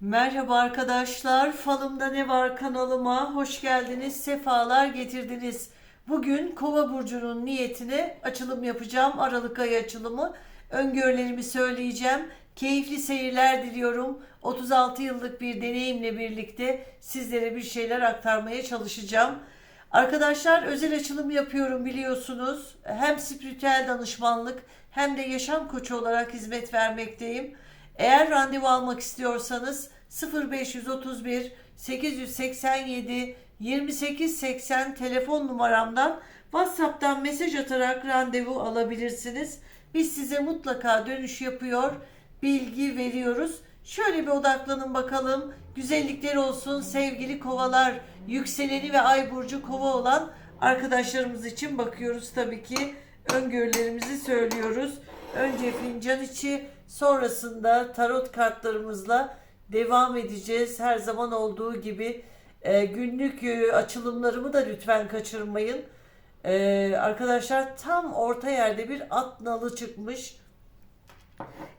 Merhaba arkadaşlar, Falımda Ne Var kanalıma hoş geldiniz, sefalar getirdiniz. Bugün Kova burcunun niyetine açılım yapacağım, Aralık ayı açılımı. Öngörülerimi söyleyeceğim. Keyifli seyirler diliyorum. 36 yıllık bir deneyimle birlikte sizlere bir şeyler aktarmaya çalışacağım. Arkadaşlar özel açılım yapıyorum biliyorsunuz. Hem spiritüel danışmanlık hem de yaşam koçu olarak hizmet vermekteyim. Eğer randevu almak istiyorsanız 0531 887 2880 telefon numaramdan WhatsApp'tan mesaj atarak randevu alabilirsiniz. Biz size mutlaka dönüş yapıyor, bilgi veriyoruz. Şöyle bir odaklanın bakalım. Güzellikler olsun sevgili kovalar, yükseleni ve ay burcu kova olan arkadaşlarımız için bakıyoruz tabii ki. Öngörülerimizi söylüyoruz. Önce fincan içi, sonrasında tarot kartlarımızla devam edeceğiz. Her zaman olduğu gibi e, günlük e, açılımlarımı da lütfen kaçırmayın. E, arkadaşlar tam orta yerde bir at nalı çıkmış.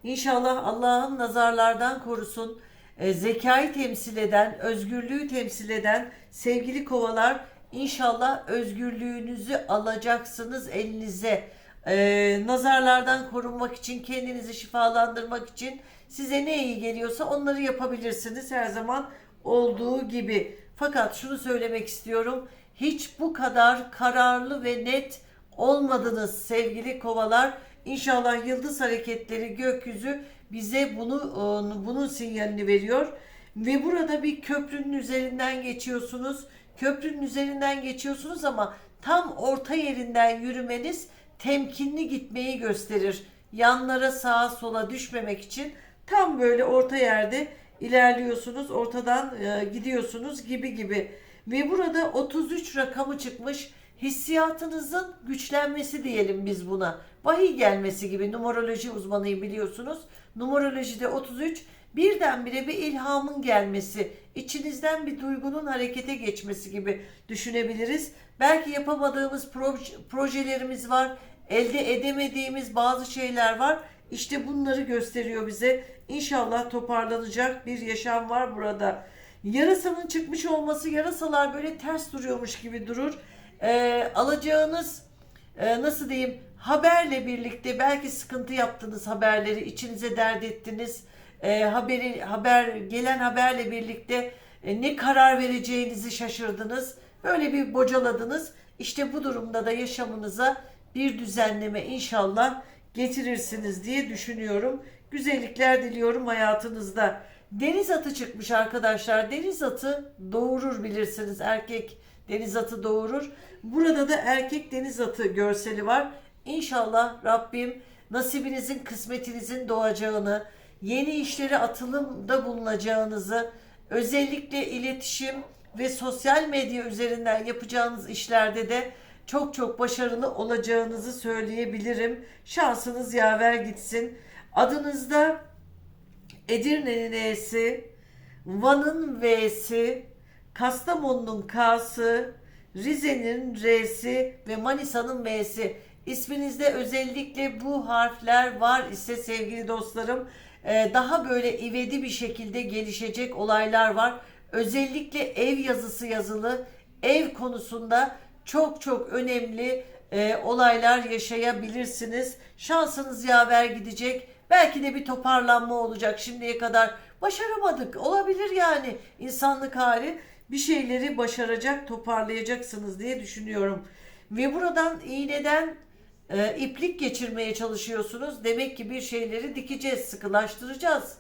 İnşallah Allah'ın nazarlardan korusun. E, zekayı temsil eden, özgürlüğü temsil eden sevgili kovalar inşallah özgürlüğünüzü alacaksınız elinize. E, nazarlardan korunmak için, kendinizi şifalandırmak için size ne iyi geliyorsa onları yapabilirsiniz her zaman olduğu gibi. Fakat şunu söylemek istiyorum. Hiç bu kadar kararlı ve net olmadınız sevgili kovalar. İnşallah yıldız hareketleri gökyüzü bize bunu e, bunun sinyalini veriyor ve burada bir köprünün üzerinden geçiyorsunuz. Köprünün üzerinden geçiyorsunuz ama tam orta yerinden yürümeniz temkinli gitmeyi gösterir. Yanlara sağa sola düşmemek için tam böyle orta yerde ilerliyorsunuz, ortadan e, gidiyorsunuz gibi gibi. Ve burada 33 rakamı çıkmış hissiyatınızın güçlenmesi diyelim biz buna. Vahiy gelmesi gibi numeroloji uzmanıyım biliyorsunuz. Numerolojide 33 birdenbire bir ilhamın gelmesi, içinizden bir duygunun harekete geçmesi gibi düşünebiliriz. Belki yapamadığımız proj- projelerimiz var, elde edemediğimiz bazı şeyler var. İşte bunları gösteriyor bize. İnşallah toparlanacak bir yaşam var burada. Yarasanın çıkmış olması, yarasalar böyle ters duruyormuş gibi durur. Ee, alacağınız e, nasıl diyeyim haberle birlikte belki sıkıntı yaptınız haberleri içinize dert ettiniz e, haberi haber gelen haberle birlikte e, ne karar vereceğinizi şaşırdınız böyle bir bocaladınız işte bu durumda da yaşamınıza bir düzenleme inşallah getirirsiniz diye düşünüyorum güzellikler diliyorum hayatınızda deniz atı çıkmış arkadaşlar deniz atı doğurur bilirsiniz erkek deniz atı doğurur. Burada da erkek deniz atı görseli var. İnşallah Rabbim nasibinizin, kısmetinizin doğacağını, yeni işlere atılımda bulunacağınızı, özellikle iletişim ve sosyal medya üzerinden yapacağınız işlerde de çok çok başarılı olacağınızı söyleyebilirim. Şansınız yaver gitsin. Adınızda Edirne'nin E'si, Van'ın V'si, Kastamonu'nun K'sı, Rize'nin R'si ve Manisa'nın M'si. İsminizde özellikle bu harfler var ise sevgili dostlarım e, daha böyle ivedi bir şekilde gelişecek olaylar var. Özellikle ev yazısı yazılı ev konusunda çok çok önemli e, olaylar yaşayabilirsiniz. Şansınız yaver gidecek. Belki de bir toparlanma olacak şimdiye kadar. Başaramadık. Olabilir yani insanlık hali bir şeyleri başaracak, toparlayacaksınız diye düşünüyorum. Ve buradan iğneden e, iplik geçirmeye çalışıyorsunuz. Demek ki bir şeyleri dikeceğiz, sıkılaştıracağız.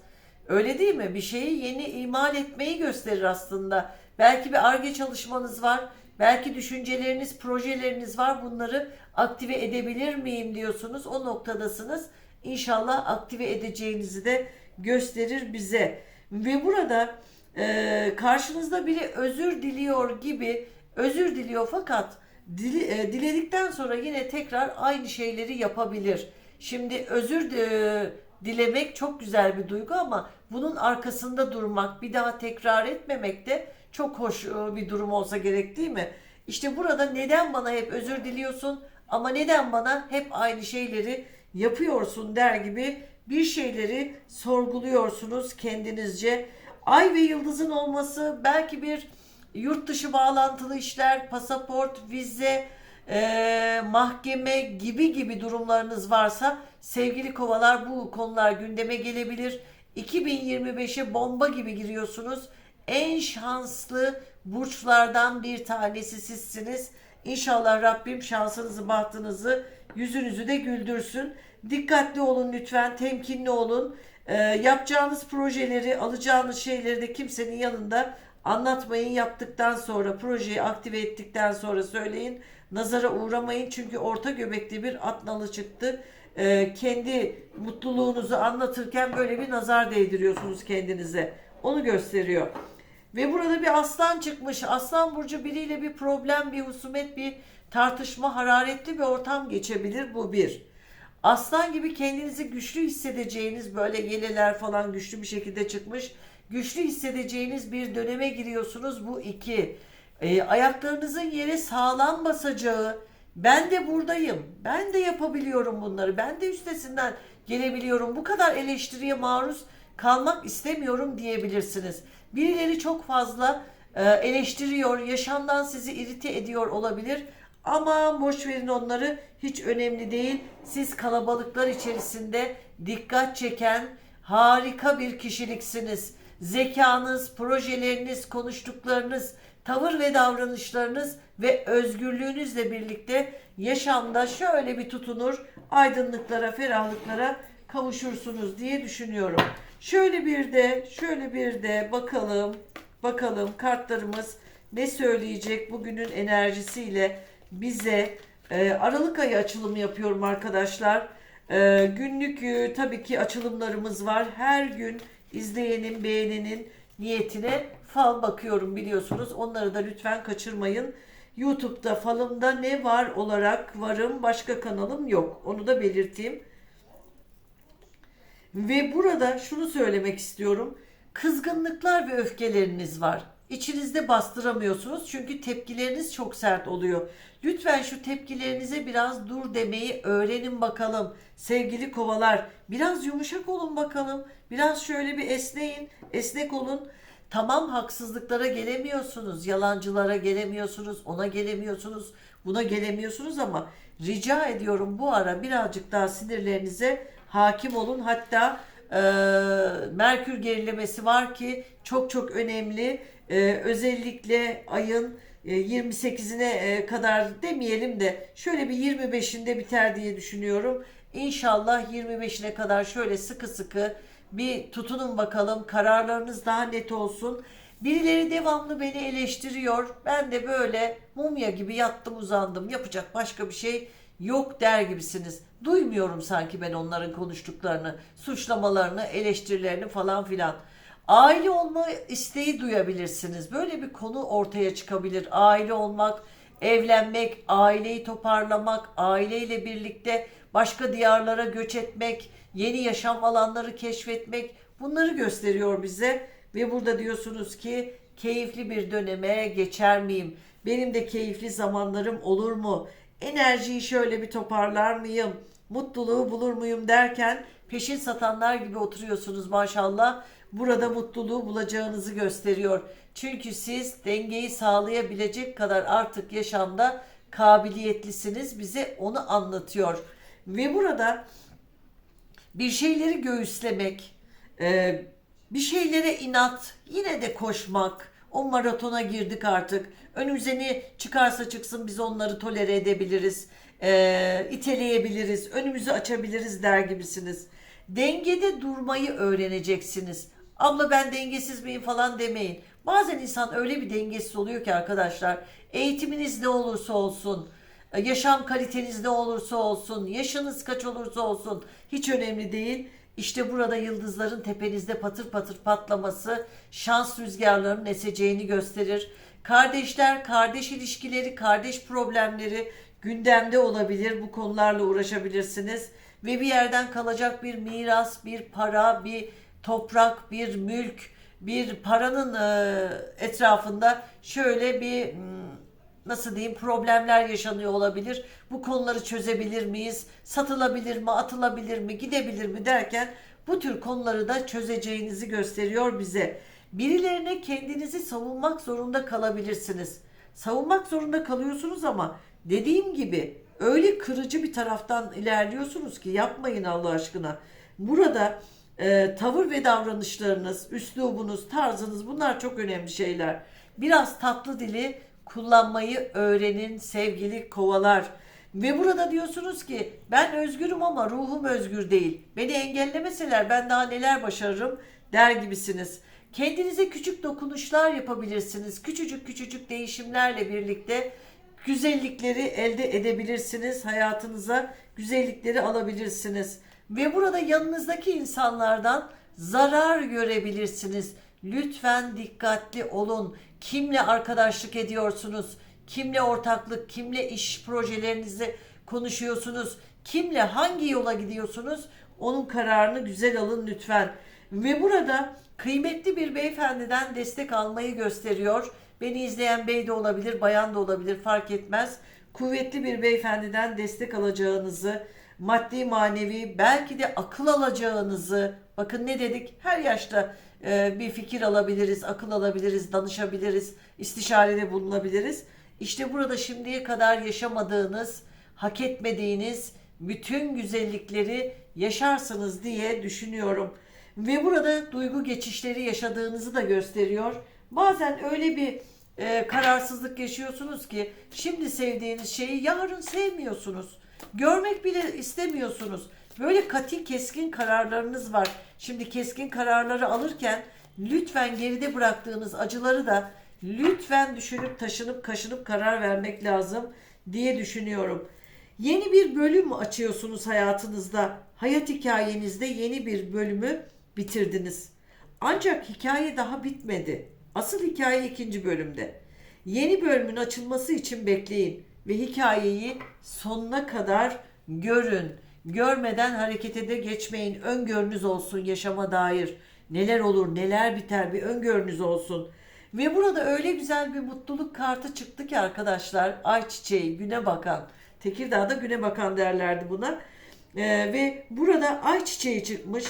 Öyle değil mi? Bir şeyi yeni imal etmeyi gösterir aslında. Belki bir arge çalışmanız var. Belki düşünceleriniz, projeleriniz var. Bunları aktive edebilir miyim diyorsunuz. O noktadasınız. İnşallah aktive edeceğinizi de gösterir bize. Ve burada e, karşınızda biri özür diliyor gibi özür diliyor fakat dili, e, diledikten sonra yine tekrar aynı şeyleri yapabilir. Şimdi özür de, dilemek çok güzel bir duygu ama bunun arkasında durmak, bir daha tekrar etmemek de çok hoş e, bir durum olsa gerek değil mi? İşte burada neden bana hep özür diliyorsun ama neden bana hep aynı şeyleri yapıyorsun der gibi bir şeyleri sorguluyorsunuz kendinizce. Ay ve yıldızın olması belki bir yurt dışı bağlantılı işler, pasaport, vize, e, mahkeme gibi gibi durumlarınız varsa sevgili kovalar bu konular gündeme gelebilir. 2025'e bomba gibi giriyorsunuz. En şanslı burçlardan bir tanesi sizsiniz. İnşallah Rabbim şansınızı, bahtınızı, yüzünüzü de güldürsün. Dikkatli olun lütfen, temkinli olun. Ee, yapacağınız projeleri, alacağınız şeyleri de kimsenin yanında anlatmayın. Yaptıktan sonra, projeyi aktive ettikten sonra söyleyin. Nazara uğramayın çünkü orta göbekli bir at nalı çıktı. Ee, kendi mutluluğunuzu anlatırken böyle bir nazar değdiriyorsunuz kendinize. Onu gösteriyor. Ve burada bir aslan çıkmış. Aslan burcu biriyle bir problem, bir husumet, bir tartışma, hararetli bir ortam geçebilir. Bu bir. Aslan gibi kendinizi güçlü hissedeceğiniz böyle yeleler falan güçlü bir şekilde çıkmış. Güçlü hissedeceğiniz bir döneme giriyorsunuz. Bu iki. E, ayaklarınızın yere sağlam basacağı. Ben de buradayım. Ben de yapabiliyorum bunları. Ben de üstesinden gelebiliyorum. Bu kadar eleştiriye maruz kalmak istemiyorum diyebilirsiniz. Birileri çok fazla e, eleştiriyor, yaşamdan sizi irite ediyor olabilir. Ama boş verin onları hiç önemli değil. Siz kalabalıklar içerisinde dikkat çeken harika bir kişiliksiniz. Zekanız, projeleriniz, konuştuklarınız, tavır ve davranışlarınız ve özgürlüğünüzle birlikte yaşamda şöyle bir tutunur, aydınlıklara, ferahlıklara kavuşursunuz diye düşünüyorum. Şöyle bir de, şöyle bir de bakalım, bakalım kartlarımız ne söyleyecek bugünün enerjisiyle bize e, Aralık ayı açılımı yapıyorum arkadaşlar. E, günlük e, tabii ki açılımlarımız var. Her gün izleyenin, beğenenin niyetine fal bakıyorum biliyorsunuz. Onları da lütfen kaçırmayın. YouTube'da falımda ne var olarak varım. Başka kanalım yok. Onu da belirteyim. Ve burada şunu söylemek istiyorum. Kızgınlıklar ve öfkeleriniz var. İçinizde bastıramıyorsunuz çünkü tepkileriniz çok sert oluyor. Lütfen şu tepkilerinize biraz dur demeyi öğrenin bakalım. Sevgili kovalar, biraz yumuşak olun bakalım. Biraz şöyle bir esneyin, esnek olun. Tamam haksızlıklara gelemiyorsunuz, yalancılara gelemiyorsunuz, ona gelemiyorsunuz, buna gelemiyorsunuz ama rica ediyorum bu ara birazcık daha sinirlerinize hakim olun. Hatta e, Merkür gerilemesi var ki çok çok önemli. E, özellikle ayın e, 28'ine e, kadar demeyelim de şöyle bir 25'inde biter diye düşünüyorum. İnşallah 25'ine kadar şöyle sıkı sıkı bir tutunun bakalım. Kararlarınız daha net olsun. Birileri devamlı beni eleştiriyor. Ben de böyle mumya gibi yattım uzandım. Yapacak başka bir şey yok der gibisiniz. Duymuyorum sanki ben onların konuştuklarını, suçlamalarını, eleştirilerini falan filan. Aile olma isteği duyabilirsiniz. Böyle bir konu ortaya çıkabilir. Aile olmak, evlenmek, aileyi toparlamak, aileyle birlikte başka diyarlara göç etmek, yeni yaşam alanları keşfetmek bunları gösteriyor bize ve burada diyorsunuz ki keyifli bir döneme geçer miyim? Benim de keyifli zamanlarım olur mu? Enerjiyi şöyle bir toparlar mıyım? Mutluluğu bulur muyum derken peşin satanlar gibi oturuyorsunuz maşallah. Burada mutluluğu bulacağınızı gösteriyor. Çünkü siz dengeyi sağlayabilecek kadar artık yaşamda kabiliyetlisiniz. Bize onu anlatıyor. Ve burada bir şeyleri göğüslemek, e, bir şeylere inat, yine de koşmak, o maratona girdik artık. Önümüze ne çıkarsa çıksın biz onları tolere edebiliriz, e, iteleyebiliriz, önümüzü açabiliriz der gibisiniz. Dengede durmayı öğreneceksiniz. Abla ben dengesiz miyim falan demeyin. Bazen insan öyle bir dengesiz oluyor ki arkadaşlar. Eğitiminiz ne olursa olsun, e, yaşam kaliteniz ne olursa olsun, yaşınız kaç olursa olsun hiç önemli değil. İşte burada yıldızların tepenizde patır patır patlaması şans rüzgarlarının eseceğini gösterir. Kardeşler, kardeş ilişkileri, kardeş problemleri gündemde olabilir. Bu konularla uğraşabilirsiniz. Ve bir yerden kalacak bir miras, bir para, bir toprak, bir mülk, bir paranın etrafında şöyle bir hmm, nasıl diyeyim problemler yaşanıyor olabilir. Bu konuları çözebilir miyiz? Satılabilir mi? Atılabilir mi? Gidebilir mi derken bu tür konuları da çözeceğinizi gösteriyor bize. Birilerine kendinizi savunmak zorunda kalabilirsiniz. Savunmak zorunda kalıyorsunuz ama dediğim gibi öyle kırıcı bir taraftan ilerliyorsunuz ki yapmayın Allah aşkına. Burada e, tavır ve davranışlarınız, üslubunuz, tarzınız bunlar çok önemli şeyler. Biraz tatlı dili kullanmayı öğrenin sevgili kovalar. Ve burada diyorsunuz ki ben özgürüm ama ruhum özgür değil. Beni engellemeseler ben daha neler başarırım der gibisiniz. Kendinize küçük dokunuşlar yapabilirsiniz. Küçücük küçücük değişimlerle birlikte güzellikleri elde edebilirsiniz. Hayatınıza güzellikleri alabilirsiniz. Ve burada yanınızdaki insanlardan zarar görebilirsiniz. Lütfen dikkatli olun. Kimle arkadaşlık ediyorsunuz? Kimle ortaklık, kimle iş projelerinizi konuşuyorsunuz? Kimle hangi yola gidiyorsunuz? Onun kararını güzel alın lütfen. Ve burada kıymetli bir beyefendiden destek almayı gösteriyor. Beni izleyen bey de olabilir, bayan da olabilir fark etmez. Kuvvetli bir beyefendiden destek alacağınızı, maddi manevi belki de akıl alacağınızı bakın ne dedik her yaşta bir fikir alabiliriz, akıl alabiliriz, danışabiliriz, istişarede bulunabiliriz. İşte burada şimdiye kadar yaşamadığınız, hak etmediğiniz bütün güzellikleri yaşarsınız diye düşünüyorum. Ve burada duygu geçişleri yaşadığınızı da gösteriyor. Bazen öyle bir e, kararsızlık yaşıyorsunuz ki şimdi sevdiğiniz şeyi yarın sevmiyorsunuz. Görmek bile istemiyorsunuz. Böyle kati keskin kararlarınız var. Şimdi keskin kararları alırken lütfen geride bıraktığınız acıları da lütfen düşünüp taşınıp kaşınıp karar vermek lazım diye düşünüyorum. Yeni bir bölüm açıyorsunuz hayatınızda. Hayat hikayenizde yeni bir bölümü bitirdiniz. Ancak hikaye daha bitmedi. Asıl hikaye ikinci bölümde. Yeni bölümün açılması için bekleyin ve hikayeyi sonuna kadar görün. Görmeden harekete de geçmeyin. Öngörünüz olsun yaşama dair. Neler olur, neler biter bir öngörünüz olsun. Ve burada öyle güzel bir mutluluk kartı çıktı ki arkadaşlar. Ay çiçeği, güne bakan. Tekirdağ'da güne bakan derlerdi buna. Ee, ve burada ay çiçeği çıkmış.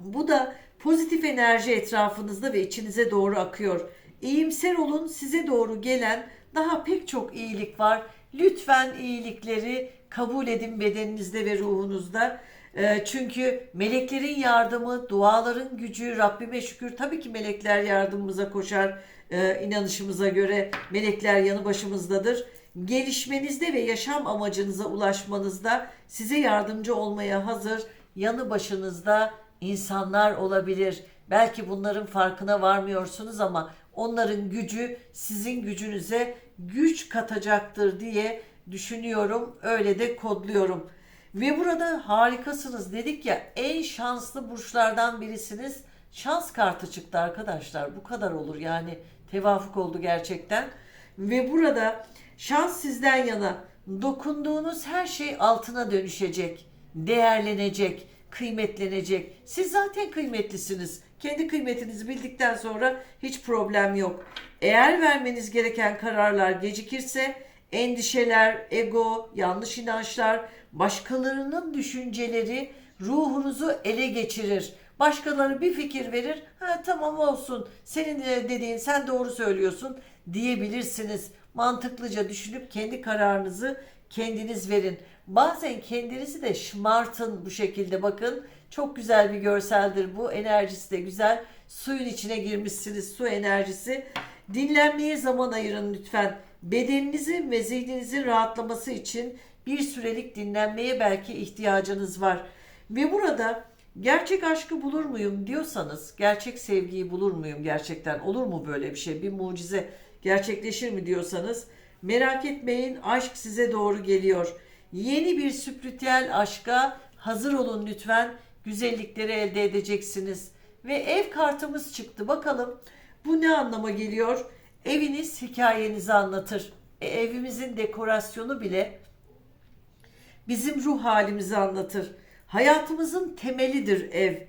Bu da pozitif enerji etrafınızda ve içinize doğru akıyor. İyimser olun size doğru gelen daha pek çok iyilik var. Lütfen iyilikleri kabul edin bedeninizde ve ruhunuzda. Ee, Çünkü meleklerin yardımı, duaların gücü, Rabbime şükür tabii ki melekler yardımımıza koşar. Ee, inanışımıza göre melekler yanı başımızdadır. Gelişmenizde ve yaşam amacınıza ulaşmanızda size yardımcı olmaya hazır yanı başınızda insanlar olabilir. Belki bunların farkına varmıyorsunuz ama onların gücü sizin gücünüze güç katacaktır diye düşünüyorum. Öyle de kodluyorum. Ve burada harikasınız dedik ya en şanslı burçlardan birisiniz. Şans kartı çıktı arkadaşlar. Bu kadar olur yani tevafuk oldu gerçekten. Ve burada şans sizden yana dokunduğunuz her şey altına dönüşecek, değerlenecek, kıymetlenecek. Siz zaten kıymetlisiniz. Kendi kıymetinizi bildikten sonra hiç problem yok. Eğer vermeniz gereken kararlar gecikirse endişeler, ego, yanlış inançlar, başkalarının düşünceleri ruhunuzu ele geçirir. Başkaları bir fikir verir. Ha tamam olsun. Senin de dediğin sen doğru söylüyorsun diyebilirsiniz. Mantıklıca düşünüp kendi kararınızı kendiniz verin. Bazen kendinizi de şımartın bu şekilde bakın. Çok güzel bir görseldir bu. Enerjisi de güzel. Suyun içine girmişsiniz. Su enerjisi. Dinlenmeye zaman ayırın lütfen. Bedeninizin ve zihninizin rahatlaması için bir sürelik dinlenmeye belki ihtiyacınız var. Ve burada gerçek aşkı bulur muyum diyorsanız, gerçek sevgiyi bulur muyum gerçekten? Olur mu böyle bir şey? Bir mucize gerçekleşir mi diyorsanız merak etmeyin aşk size doğru geliyor. Yeni bir spiritüel aşka hazır olun lütfen. Güzellikleri elde edeceksiniz. Ve ev kartımız çıktı. Bakalım bu ne anlama geliyor? Eviniz hikayenizi anlatır. E, evimizin dekorasyonu bile bizim ruh halimizi anlatır. Hayatımızın temelidir ev.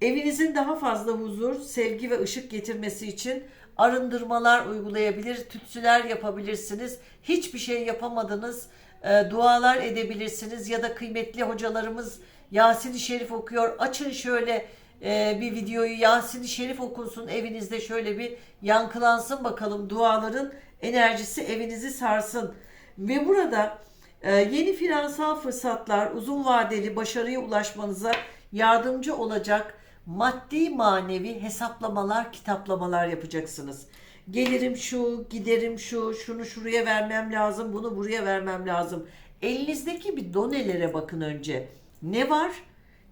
Evinizin daha fazla huzur, sevgi ve ışık getirmesi için arındırmalar uygulayabilir, tütsüler yapabilirsiniz. Hiçbir şey yapamadınız, e, dualar edebilirsiniz ya da kıymetli hocalarımız Yasin-i Şerif okuyor. Açın şöyle e, bir videoyu Yasin-i Şerif okunsun evinizde şöyle bir yankılansın bakalım duaların enerjisi evinizi sarsın. Ve burada e, yeni finansal fırsatlar uzun vadeli başarıya ulaşmanıza yardımcı olacak maddi manevi hesaplamalar, kitaplamalar yapacaksınız. Gelirim şu, giderim şu, şunu şuraya vermem lazım, bunu buraya vermem lazım. Elinizdeki bir donelere bakın önce. Ne var?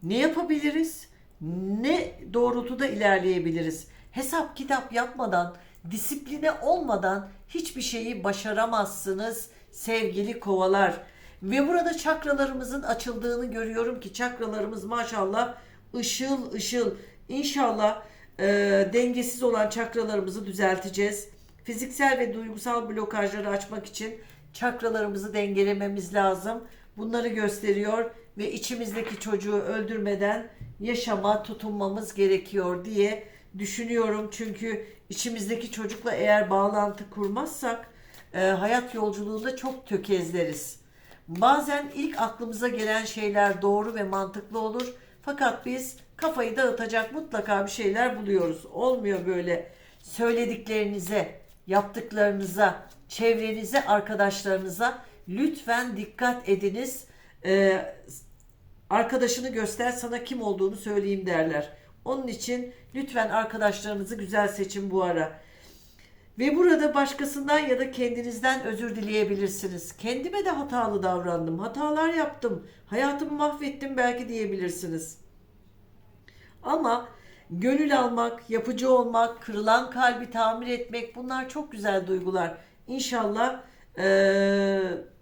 Ne yapabiliriz? Ne doğrultuda ilerleyebiliriz? Hesap kitap yapmadan, disipline olmadan hiçbir şeyi başaramazsınız sevgili kovalar. Ve burada çakralarımızın açıldığını görüyorum ki çakralarımız maşallah ışıl ışıl. İnşallah e, dengesiz olan çakralarımızı düzelteceğiz. Fiziksel ve duygusal blokajları açmak için çakralarımızı dengelememiz lazım. Bunları gösteriyor ve içimizdeki çocuğu öldürmeden yaşama tutunmamız gerekiyor diye düşünüyorum. Çünkü içimizdeki çocukla eğer bağlantı kurmazsak e, hayat yolculuğunda çok tökezleriz. Bazen ilk aklımıza gelen şeyler doğru ve mantıklı olur. Fakat biz kafayı dağıtacak mutlaka bir şeyler buluyoruz. Olmuyor böyle söylediklerinize, yaptıklarınıza, çevrenize, arkadaşlarınıza lütfen dikkat ediniz. Ee, arkadaşını göster sana kim olduğunu söyleyeyim derler. Onun için lütfen arkadaşlarınızı güzel seçin bu ara. Ve burada başkasından ya da kendinizden özür dileyebilirsiniz. Kendime de hatalı davrandım. Hatalar yaptım. Hayatımı mahvettim belki diyebilirsiniz. Ama gönül almak, yapıcı olmak, kırılan kalbi tamir etmek bunlar çok güzel duygular. İnşallah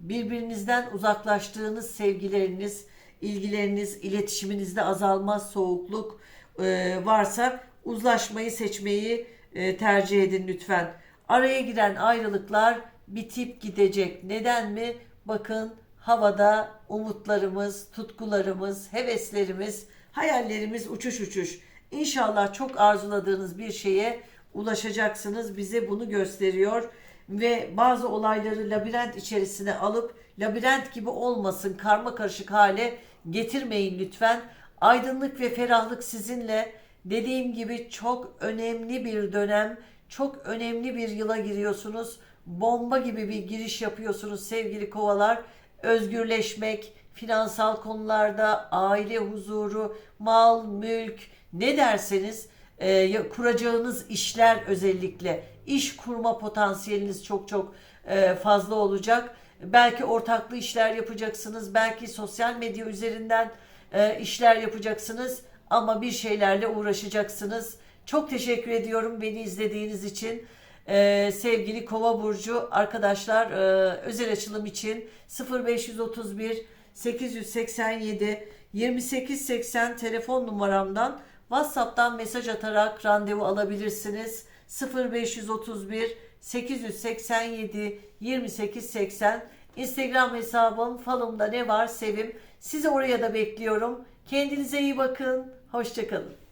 birbirinizden uzaklaştığınız sevgileriniz, ilgileriniz, iletişiminizde azalmaz, soğukluk eee, varsa uzlaşmayı seçmeyi e, tercih edin lütfen. Araya giren ayrılıklar bitip gidecek. Neden mi? Bakın havada umutlarımız, tutkularımız, heveslerimiz, hayallerimiz uçuş uçuş. İnşallah çok arzuladığınız bir şeye ulaşacaksınız. Bize bunu gösteriyor ve bazı olayları labirent içerisine alıp labirent gibi olmasın, karma karışık hale getirmeyin lütfen. Aydınlık ve ferahlık sizinle. Dediğim gibi çok önemli bir dönem, çok önemli bir yıla giriyorsunuz. Bomba gibi bir giriş yapıyorsunuz sevgili kovalar. Özgürleşmek, finansal konularda, aile huzuru, mal, mülk ne derseniz e, kuracağınız işler özellikle iş kurma potansiyeliniz çok çok e, fazla olacak. Belki ortaklı işler yapacaksınız, belki sosyal medya üzerinden e, işler yapacaksınız ama bir şeylerle uğraşacaksınız. Çok teşekkür ediyorum beni izlediğiniz için. Ee, sevgili Kova burcu arkadaşlar e, özel açılım için 0531 887 2880 telefon numaramdan WhatsApp'tan mesaj atarak randevu alabilirsiniz. 0531 887 2880 Instagram hesabım falımda ne var sevim. Sizi oraya da bekliyorum. Kendinize iyi bakın. Hoşçakalın.